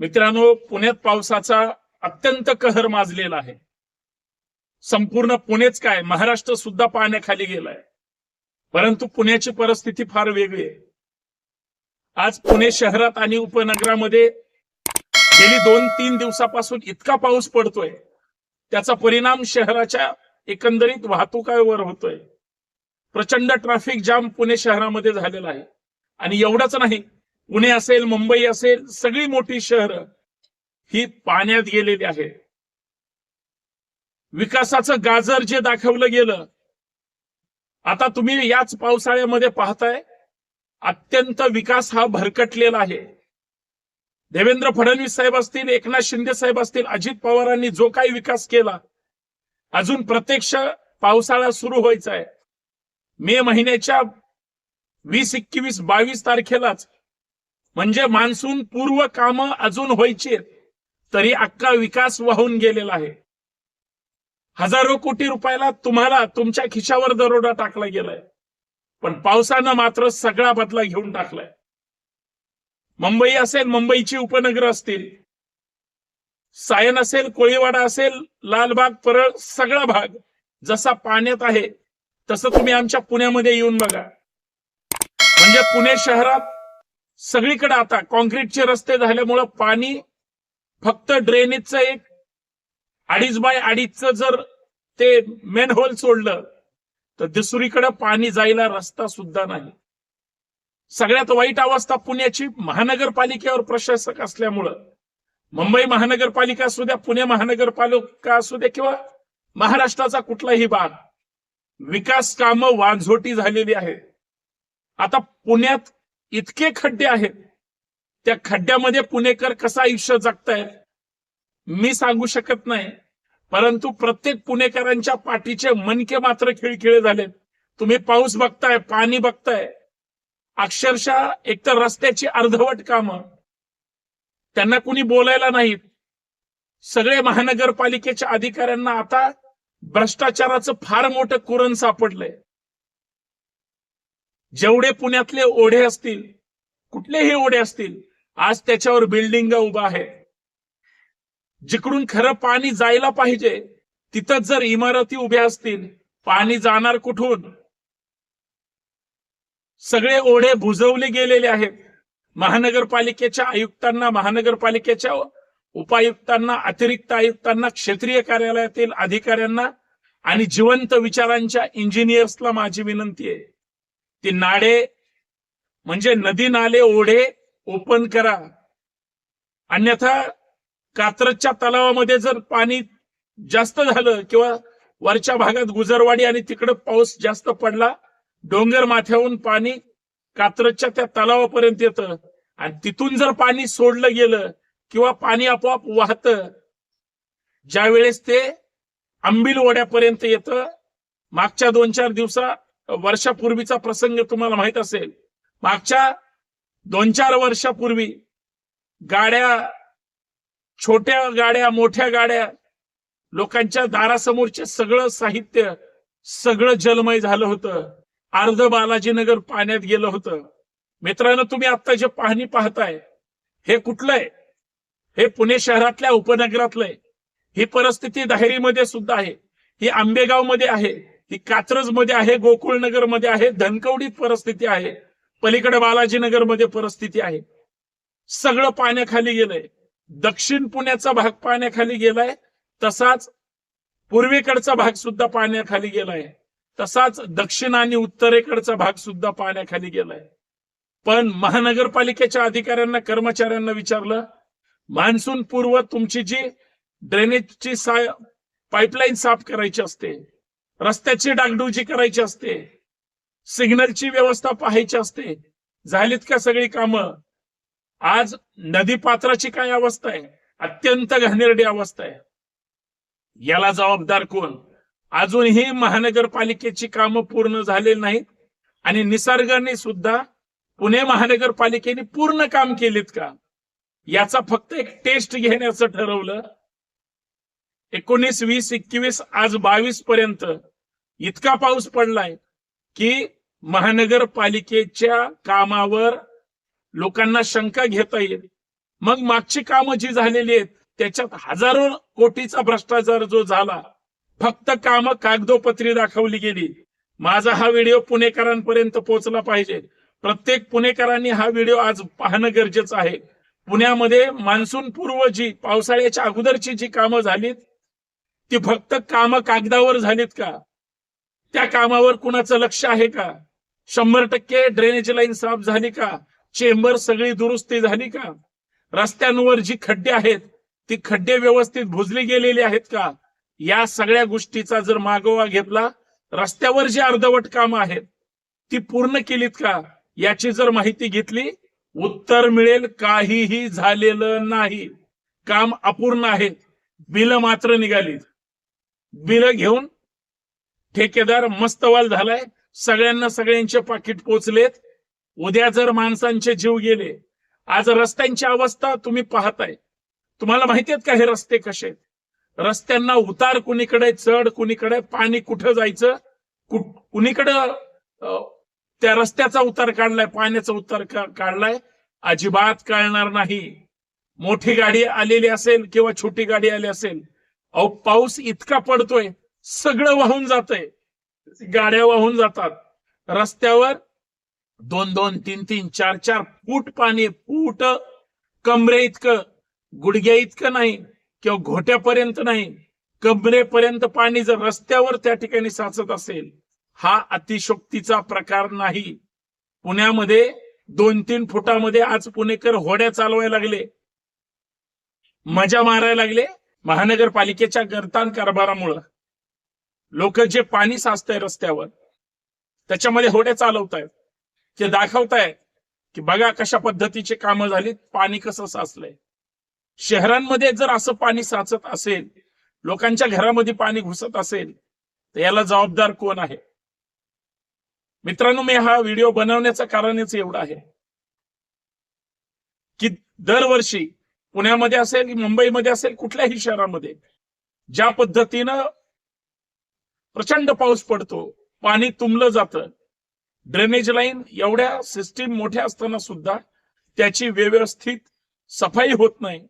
मित्रांनो पुण्यात पावसाचा अत्यंत कहर माजलेला आहे. संपूर्ण पुणेच काय? महाराष्ट्र सुद्धा पाण्याखाली गेलाय. परंतु पुण्याची परिस्थिती फार वेगळी आहे. आज पुणे शहरात आणि उपनगरामध्ये गेली दोन तीन दिवसापासून इतका पाऊस पडतोय. त्याचा परिणाम शहराच्या एकंदरीत वाहतुकावर होतोय. प्रचंड ट्रॅफिक जाम पुणे शहरामध्ये झालेला आहे. आणि एवढंच नाही पुणे असेल मुंबई असेल सगळी मोठी शहरं ही पाण्यात गेलेली आहे. विकासाचं गाजर जे दाखवलं गेलं आता तुम्ही याच पावसाळ्यामध्ये पाहताय अत्यंत विकास हा भरकटलेला आहे. देवेंद्र फडणवीस साहेब असतील एकनाथ शिंदे साहेब असतील अजित पवारांनी जो काही विकास केला अजून प्रत्यक्ष पावसाळा सुरू व्हायचा आहे मे महिन्याच्या वीस एकवीस बावीस तारखेलाच म्हणजे मान्सून पूर्व काम अजून व्हायची तरी अख्खा विकास वाहून गेलेला आहे. हजारो कोटी रुपयाला तुम्हाला तुमच्या खिशावर दरोडा टाकला गेलाय. पण पावसानं मात्र सगळा बदला घेऊन टाकलाय. मुंबई असेल मुंबईची उपनगर असतील. सायन असेल कोळीवाडा असेल लालबाग परळ सगळा भाग जसा पाण्यात आहे तसं तुम्ही आमच्या पुण्यामध्ये येऊन बघा. म्हणजे पुणे शहरात सगळीकडे आता कॉन्क्रीटचे रस्ते झाल्यामुळं पाणी फक्त ड्रेनेजचं एक अडीच बाय अडीचचं जर ते मेन होल सोडलं तर दुसरीकडे पाणी जायला रस्ता सुद्धा नाही. सगळ्यात वाईट अवस्था पुण्याची महानगरपालिकेवर प्रशासक असल्यामुळं. मुंबई महानगरपालिका असू द्या पुणे महानगरपालिका असू द्या किंवा महाराष्ट्राचा कुठलाही भाग विकास कामं वांझोटी झालेली आहे आता पुण्यात इतके खड्डे आहेत. त्या खड्ड्यामध्ये पुणेकर कसं आयुष्य जगतायत? मी सांगू शकत नाही. परंतु प्रत्येक पुणेकरांच्या पाठीचे मनके मात्र खिळखिळे झालेत. तुम्ही पाऊस बघताय पाणी बघताय. अक्षरशः एकतर रस्त्याची अर्धवट कामं. त्यांना कुणी बोलायला नाहीत. सगळे महानगरपालिकेच्या अधिकाऱ्यांना आता भ्रष्टाचाराचं फार मोठं कुरण सापडलंय. जेवढे पुण्यातले ओढे असतील कुठलेही ओढे असतील आज त्याच्यावर बिल्डिंग उभा आहे. जिकडून खरं पाणी जायला पाहिजे तिथं जर इमारती उभ्या असतील पाणी जाणार कुठून? सगळे ओढे बुजवले गेलेले आहेत. महानगरपालिकेच्या आयुक्तांना महानगरपालिकेच्या उपायुक्तांना अतिरिक्त आयुक्तांना क्षेत्रीय कार्यालयातील अधिकाऱ्यांना आणि जिवंत विचारांच्या इंजिनियर्सला माझी विनंती आहे. ती नाडे म्हणजे नदी नाले ओढे ओपन करा. अन्यथा कात्रजच्या तलावामध्ये जर पाणी जास्त झालं किंवा वरच्या भागात गुजरवाडी आणि तिकडं पाऊस जास्त पडला डोंगर माथ्याहून पाणी कात्रजच्या त्या तलावापर्यंत येतं. आणि तिथून जर पाणी सोडलं गेलं किंवा पाणी आपोआप वाहत ज्या वेळेस ते आंबिल ओढ्यापर्यंत येतं मागच्या दोन चार दिवसा वर्षापूर्वीचा प्रसंग तुम्हाला माहीत असेल. मागच्या दोन चार वर्षापूर्वी गाड्या छोट्या गाड्या मोठ्या गाड्या लोकांच्या दारासमोरचे सगळं साहित्य सगळं जलमय झालं होतं. अर्ध बालाजीनगर पाण्यात गेलं होतं. मित्रांनो तुम्ही आता जे पाहणी पाहताय हे कुठलं आहे हे पुणे शहरातल्या उपनगरातलंय. ही परिस्थिती दाहेरीमध्ये सुद्धा आहे. ही आंबेगावमध्ये आहे. ही कात्रजमध्ये आहे गोकुळनगरमध्ये आहे धनकवडीत परिस्थिती आहे पलीकडे बालाजीनगरमध्ये परिस्थिती आहे. सगळं पाण्याखाली गेलंय. दक्षिण पुण्याचा भाग पाण्याखाली गेलाय तसाच पूर्वेकडचा भाग सुद्धा पाण्याखाली गेलाय. तसाच दक्षिण आणि उत्तरेकडचा भाग सुद्धा पाण्याखाली गेलाय. पण महानगरपालिकेच्या अधिकाऱ्यांना कर्मचाऱ्यांना विचारलं मान्सून पूर्व तुमची जी ड्रेनेजची सा पाईपलाईन साफ करायची असते रस्त्याची डागडुजी करायची असते. सिग्नलची व्यवस्था पाहायची असते. झालीत का सगळी कामं? आज नदी पात्राची काय अवस्था आहे? अत्यंत घाणेरडी अवस्था आहे. याला जबाबदार कोण? अजूनही महानगरपालिकेची कामं पूर्ण झालेली नाहीत आणि निसर्गाने सुद्धा पुणे महानगरपालिकेने पूर्ण काम केलीत का? याचा फक्त एक टेस्ट घेण्याचं ठरवलं. एकोणीस वीस एकवीस आज बावीस पर्यंत इतका पाऊस पडलाय की महानगरपालिकेच्या कामावर लोकांना शंका घेता येईल. मग मागची कामं जी झालेली आहेत त्याच्यात हजारो कोटीचा भ्रष्टाचार जो झाला फक्त कामं कागदोपत्री दाखवली गेली. माझा हा व्हिडिओ पुणेकरांपर्यंत पोहोचला पाहिजे. प्रत्येक पुणेकरांनी हा व्हिडिओ आज पाहणं गरजेचं आहे. पुण्यामध्ये मान्सून पूर्व जी पावसाळ्याच्या अगोदरची जी कामं झालीत ती फक्त काम कागदावर झालीत का? त्या कामावर कुणाचं लक्ष आहे का? शंभर टक्के ड्रेनेज लाईन साफ झाली का? चेंबर सगळी दुरुस्ती झाली का? रस्त्यांवर जी खड्डे आहेत ती खड्डे व्यवस्थित भुजले गेलेले आहेत का? या सगळ्या गोष्टीचा जर मागोवा घेतला रस्त्यावर जी अर्धवट कामं आहेत ती पूर्ण केलीत का? याची जर माहिती घेतली उत्तर मिळेल काहीही झालेलं नाही. काम अपूर्ण आहेत. बिल मात्र निघालीत. बिल घेऊन ठेकेदार मस्तवाल झालाय. सगळ्यांना सगळ्यांचे पाकिट पोचलेत. उद्या जर माणसांचे जीव गेले आज रस्त्यांची अवस्था तुम्ही पाहताय. तुम्हाला माहिती आहेत का हे रस्ते कसे आहेत? रस्त्यांना उतार कुणीकडे चढ कुणीकडे पाणी कुठं जायचं? कुठ कुणीकडं त्या रस्त्याचा उतार काढलाय पाण्याचा उतार काढलाय? अजिबात कळणार नाही. मोठी गाडी आलेली असेल किंवा छोटी गाडी आली असेल अहो पाऊस इतका पडतोय सगळं वाहून जातंय. गाड्या वाहून जातात. रस्त्यावर दोन दोन तीन तीन चार चार फूट पाणी फूट कमरे इतकं गुडघ्या इतकं नाही किंवा घोट्यापर्यंत नाही कमरेपर्यंत पाणी जर रस्त्यावर त्या ठिकाणी साचत असेल हा अतिशोक्तीचा प्रकार नाही. पुण्यामध्ये दोन तीन फुटामध्ये आज पुणेकर होड्या चालवायला लागले. मजा मारायला लागले. महानगरपालिकेच्या गर्तान कारभारामुळं लोक जे पाणी साचतंय रस्त्यावर त्याच्यामध्ये होड्या चालवतायत ते दाखवतायत की बघा कशा पद्धतीची कामं झाली पाणी कसं साचलंय. शहरांमध्ये जर असं पाणी साचत असेल लोकांच्या घरामध्ये पाणी घुसत असेल तर याला जबाबदार कोण आहे? मित्रांनो मी हा व्हिडिओ बनवण्याचं कारणच एवढं आहे की दरवर्षी पुण्यामध्ये असेल मुंबईमध्ये असेल कुठल्याही शहरामध्ये ज्या पद्धतीनं प्रचंड पाऊस पडतो पाणी तुंबलं जातं ड्रेनेज लाईन एवढ्या सिस्टीम मोठ्या असताना सुद्धा त्याची व्यवस्थित सफाई होत नाही.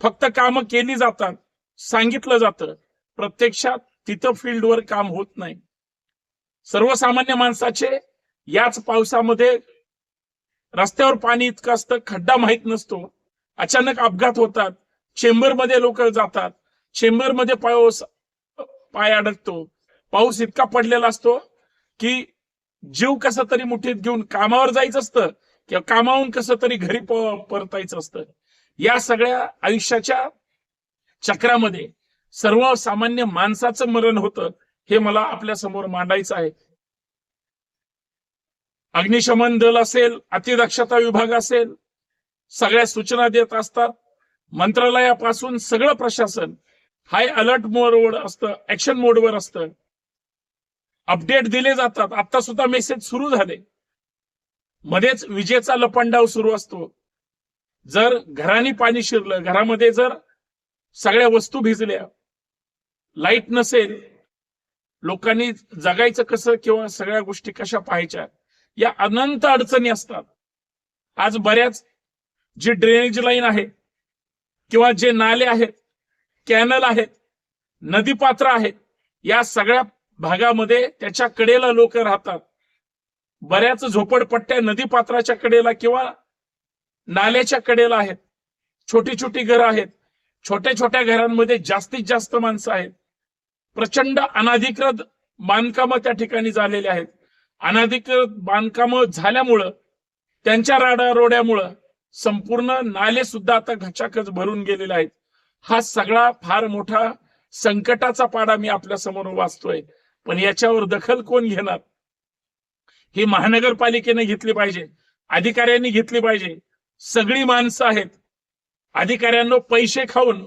फक्त कामं केली जातात सांगितलं जातं प्रत्यक्षात तिथं फील्डवर काम होत नाही. सर्वसामान्य माणसाचे याच पावसामध्ये रस्त्यावर पाणी इतकं असतं खड्डा माहीत नसतो. अचानक अपघात होतात. चेंबरमध्ये लोक जातात. चेंबरमध्ये पाऊस पाय अडकतो. पाऊस इतका पडलेला असतो की जीव कसा तरी मुठीत घेऊन कामावर जायचं असतं किंवा कामावून कसं तरी घरी परतायचं असतं. या सगळ्या आयुष्याच्या चक्रामध्ये सर्वसामान्य माणसाचं मरण होतं हे मला आपल्यासमोर मांडायचं आहे. अग्निशमन दल असेल अतिदक्षता विभाग असेल सगळ्या सूचना देत असतात. मंत्रालयापासून सगळं प्रशासन हाय अलर्ट मोडवर असतं ऍक्शन मोडवर असतं. अपडेट दिले जातात. आता सुद्धा मेसेज सुरू झाले. मध्येच विजेचा लपंडाव सुरू असतो. जर घराने पाणी शिरलं घरामध्ये जर सगळ्या वस्तू भिजल्या लाइट नसेल लोकांनी जगायचं कसं किंवा सगळ्या गोष्टी कशा पाहायच्या या अनंत अडचणी असतात. आज बऱ्याच जे ड्रेनेज लाईन आहे किंवा जे नाले आहेत कॅनल आहेत नदीपात्र आहेत या सगळ्या भागामध्ये त्याच्या कडेला लोक राहतात. बऱ्याच झोपडपट्ट्या नदीपात्राच्या कडेला किंवा नाल्याच्या कडेला आहेत. छोटी छोटी घरं आहेत. छोट्या छोट्या घरांमध्ये जास्तीत जास्त माणसं आहेत. प्रचंड अनाधिकृत बांधकामं त्या ठिकाणी झालेली आहेत. अनाधिकृत बांधकामं झाल्यामुळं त्यांच्या राडारोड्यामुळं संपूर्ण नाले सुद्धा आता घचाखच भरून गेलेले आहेत. हा सगळा फार मोठा संकटाचा पाडा मी आपल्यासमोर वाचतोय पण याच्यावर दखल कोण घेणार? ही महानगरपालिकेने घेतली पाहिजे. अधिकाऱ्यांनी घेतली पाहिजे. सगळी माणसं आहेत. अधिकाऱ्यांना पैसे खाऊन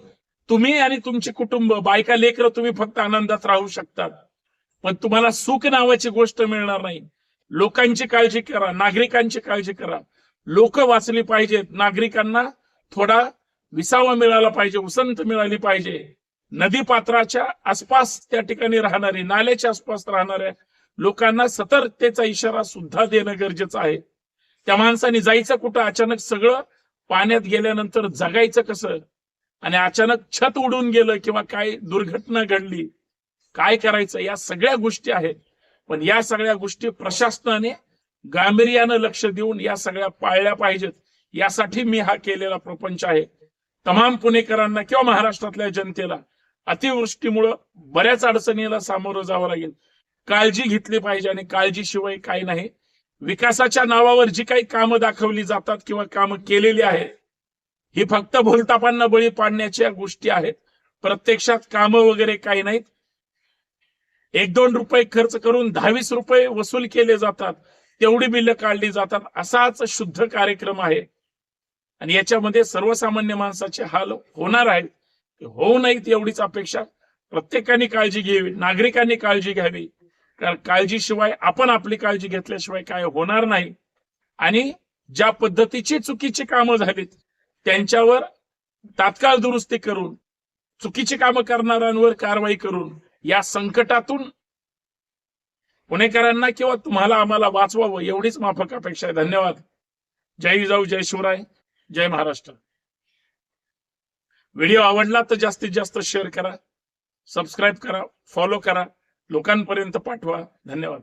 तुम्ही आणि तुमचे कुटुंब बायका लेकर तुम्ही फक्त आनंदात राहू शकतात. पण तुम्हाला सुख नावाची गोष्ट मिळणार नाही. लोकांची काळजी करा नागरिकांची काळजी करा. लोक वाचली पाहिजेत नागरिकांना थोडा विसावा मिळाला पाहिजे उसंत मिळाली पाहिजे. नदी पात्राच्या आसपास त्या ठिकाणी राहणारी नाल्याच्या आसपास राहणाऱ्या लोकांना सतर्कतेचा इशारा सुद्धा देणं गरजेचं आहे. त्या माणसाने जायचं कुठं? अचानक सगळं पाण्यात गेल्यानंतर जगायचं कसं? आणि अचानक छत उडून गेलं किंवा काय दुर्घटना घडली? काय करायचं? या सगळ्या गोष्टी आहेत. पण या सगळ्या गोष्टी प्रशासनाने गांभीर्यानं लक्ष देऊन या सगळ्या पाळल्या पाहिजेत. यासाठी मी हा केलेला प्रपंच आहे. तमाम पुणेकरांना किंवा महाराष्ट्रातल्या जनतेला अतिवृष्टीमुळं बऱ्याच अडचणीला सामोरं जावं लागेल. काळजी घेतली पाहिजे आणि काळजीशिवाय काही नाही. विकासाच्या नावावर जी काही कामं दाखवली जातात किंवा कामं केलेली आहेत ही फक्त भूलतापांना बळी पाडण्याच्या गोष्टी आहेत. प्रत्यक्षात कामं वगैरे काही नाहीत. एक दोन रुपये खर्च करून दहावीस रुपये वसूल केले जातात. तेवढी बिलं काढली जातात. असाच शुद्ध कार्यक्रम आहे. आणि याच्यामध्ये सर्वसामान्य माणसाचे हाल होणार आहेत होऊ नयेत एवढीच अपेक्षा. प्रत्येकाने काळजी घ्यावी. नागरिकांनी काळजी घ्यावी. कारण काळजीशिवाय आपण आपली काळजी घेतल्याशिवाय काय होणार नाही. आणि ज्या पद्धतीची चुकीची कामं झालीत त्यांच्यावर तात्काळ दुरुस्ती करून चुकीची कामं करणाऱ्यांवर कारवाई करून या संकटातून पुणेकरांना किंवा तुम्हाला आम्हाला वाचवावं एवढीच माफक अपेक्षा आहे. धन्यवाद. जय जिजाऊ जय शिवराय जय महाराष्ट्र. व्हिडिओ आवडला तर जास्तीत जास्त शेअर करा सबस्क्राईब करा फॉलो करा लोकांपर्यंत पाठवा. धन्यवाद.